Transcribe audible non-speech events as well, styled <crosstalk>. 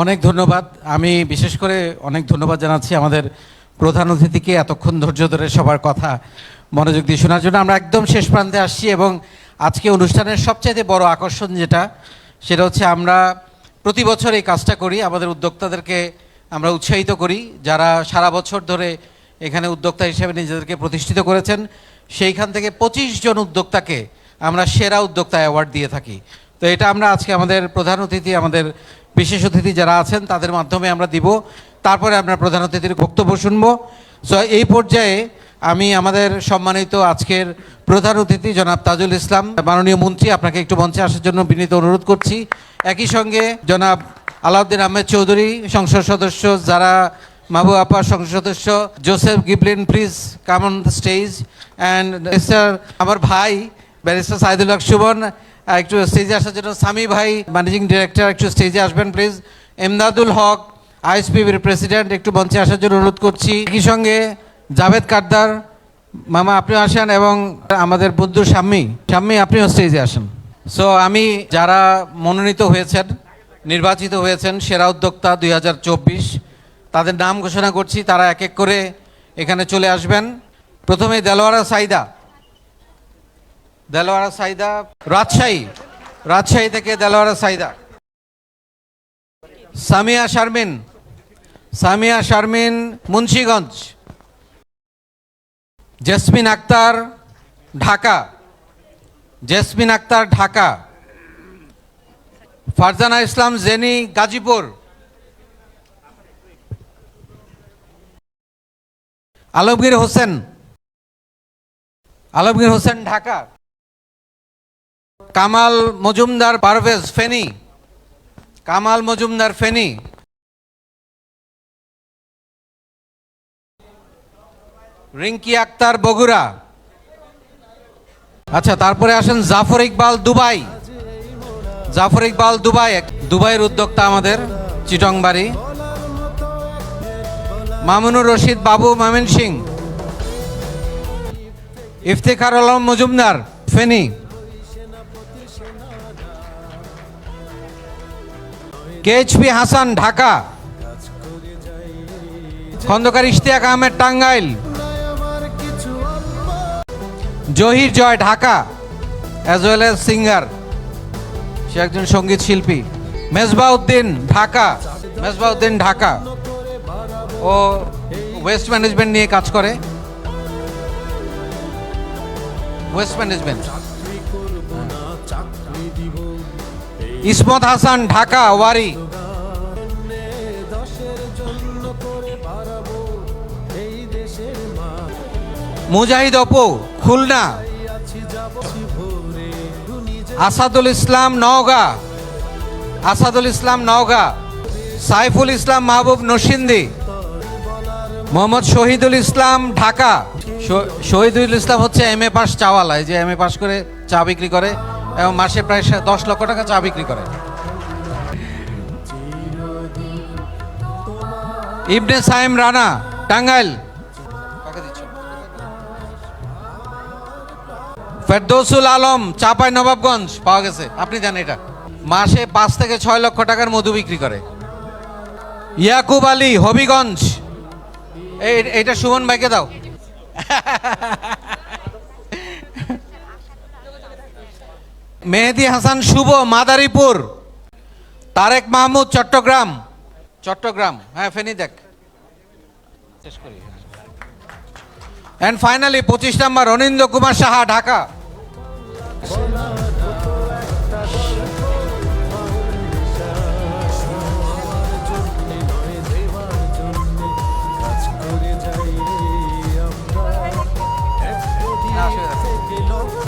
অনেক ধন্যবাদ। আমি বিশেষ করে অনেক ধন্যবাদ জানাচ্ছি আমাদের প্রধান অতিথিকে এতক্ষণ ধৈর্য ধরে সবার কথা মনোযোগ দিয়ে শোনার জন্য। আমরা একদম শেষ প্রান্তে আসছি এবং আজকে অনুষ্ঠানের সবচাইতে বড় আকর্ষণ যেটা, সেটা হচ্ছে আমরা প্রতি বছর এই কাজটা করি। আমাদের উদ্যোক্তাদেরকে আমরা উৎসাহিত করি। যারা সারা বছর ধরে এখানে উদ্যোক্তা হিসেবে নিজেদেরকে প্রতিষ্ঠিত করেছেন, সেইখান থেকে পঁচিশ জন উদ্যোক্তাকে আমরা সেরা উদ্যোক্তা অ্যাওয়ার্ড দিয়ে থাকি। তো এটা আমরা আজকে আমাদের প্রধান অতিথি, আমাদের বিশেষ অতিথি যারা আছেন, তাদের মাধ্যমে আমরা দিব। তারপরে আমরা প্রধান অতিথির বক্তব্য শুনব। সো এই পর্যায়ে আমি আমাদের সম্মানিত আজকের প্রধান অতিথি জনাব তাজুল ইসলাম, মাননীয় মন্ত্রী, আপনাকে একটু মঞ্চে আসার জন্য বিনীত অনুরোধ করছি। একই সঙ্গে জনাব আলাউদ্দিন আহমেদ চৌধুরী, সংসদ সদস্য, যারা মাহবুব আপা সংসদ সদস্য, Joseph Giblin please come on the stage and আমার ভাই, ব্যারিস্টার সাইদুল হক সুবন একটু স্টেজে আসার জন্য সামি ভাই ম্যানেজিং ডিরেক্টর একটু স্টেজে আসবেন প্লিজ এমদাদুল হক আইএসপিবির প্রেসিডেন্ট একটু মঞ্চে আসার জন্য অনুরোধ করছি। একই সঙ্গে জাভেদ কাদ্দার মামা আপনিও আসেন এবং আমাদের বন্ধু শাম্মী। শাম্মী, আপনিও স্টেজে আসেন। সো আমি যারা মনোনীত হয়েছেন, নির্বাচিত হয়েছেন, সেরা উদ্যোক্তা দুই হাজার চব্বিশ, তাদের নাম ঘোষণা করছি। তারা এক এক করে এখানে চলে আসবেন। প্রথমে দেলোয়ারা সাইদা। দেলোয়ারা সাইদা, রাজশাহী রাজশাহী থেকে দেলোয়ারা সাইদা। সামিয়া শারমিন সামিয়া শারমিন, মুন্সিগঞ্জ। জেসমিন আক্তার, ঢাকা। জেসমিন আক্তার, ঢাকা। ফারজানা ইসলাম জেনি, গাজীপুর। আলমগীর হোসেন আলমগীর হোসেন, ঢাকা। কামাল মজুমদার পারভেজ ফেনী। কামাল মজুমদার ফেনী। রিঙ্কি আক্তার বগুড়া। আচ্ছা তারপরে আসেন জাফর ইকবাল দুবাই। জাফর ইকবাল দুবাই দুবাইয়ের উদ্যোক্তা আমাদের, Chitongbari. Mamunur Rashid Babu Mamin Singh Iftekhar Alam Majumder Feni. KHP Hasan, Dhaka. Khandaker Ishtiaq Ahmed, Tangail. Zahir Joy, Dhaka. As well as singer সে একজন সংগীত শিল্পী। মেজবাউদ্দিন, ঢাকা। মেজবাউদ্দিন, ঢাকা। ও ওয়েস্ট ম্যানেজমেন্ট নিয়ে কাজ করে। Waste management Ismat Hasan, Dhaka, Wari. মুজাহিদ অপু, খুলনা। আসাদুল ইসলাম, নওগাঁ। আসাদুল ইসলাম, নওগাঁ। সাইফুল ইসলাম, মাহবুব নরসিন্দি মোহাম্মদ শহীদুল ইসলাম, ঢাকা। শহীদুল ইসলাম হচ্ছে M A pass চাওয়ালা যে M A pass করে চা বিক্রি করে। এবং মাসে প্রায় দশ লক্ষ টাকা চা বিক্রি করে। ইবনে সাইম রানা, টাঙ্গাইল। ফেরদৌসুল আলম, চাপাই নবাবগঞ্জ, পাওয়া গেছে। আপনি জানেন এটা। মাসে পাঁচ থেকে ছয় লক্ষ টাকার মধু বিক্রি করে। ইয়াকুব আলী, হবিগঞ্জ। এই, এইটা সুমন ভাইকে দাও। <laughs> মেহেদি হাসান শুভ, মাদারীপুর। তারেক মাহমুদ, চট্টগ্রাম। চট্টগ্রাম হ্যাঁ ফেনি দেখ। অ্যান্ড ফাইনালি পঁচিশ নম্বর অনিন্দ্র কুমার সাহা, ঢাকা।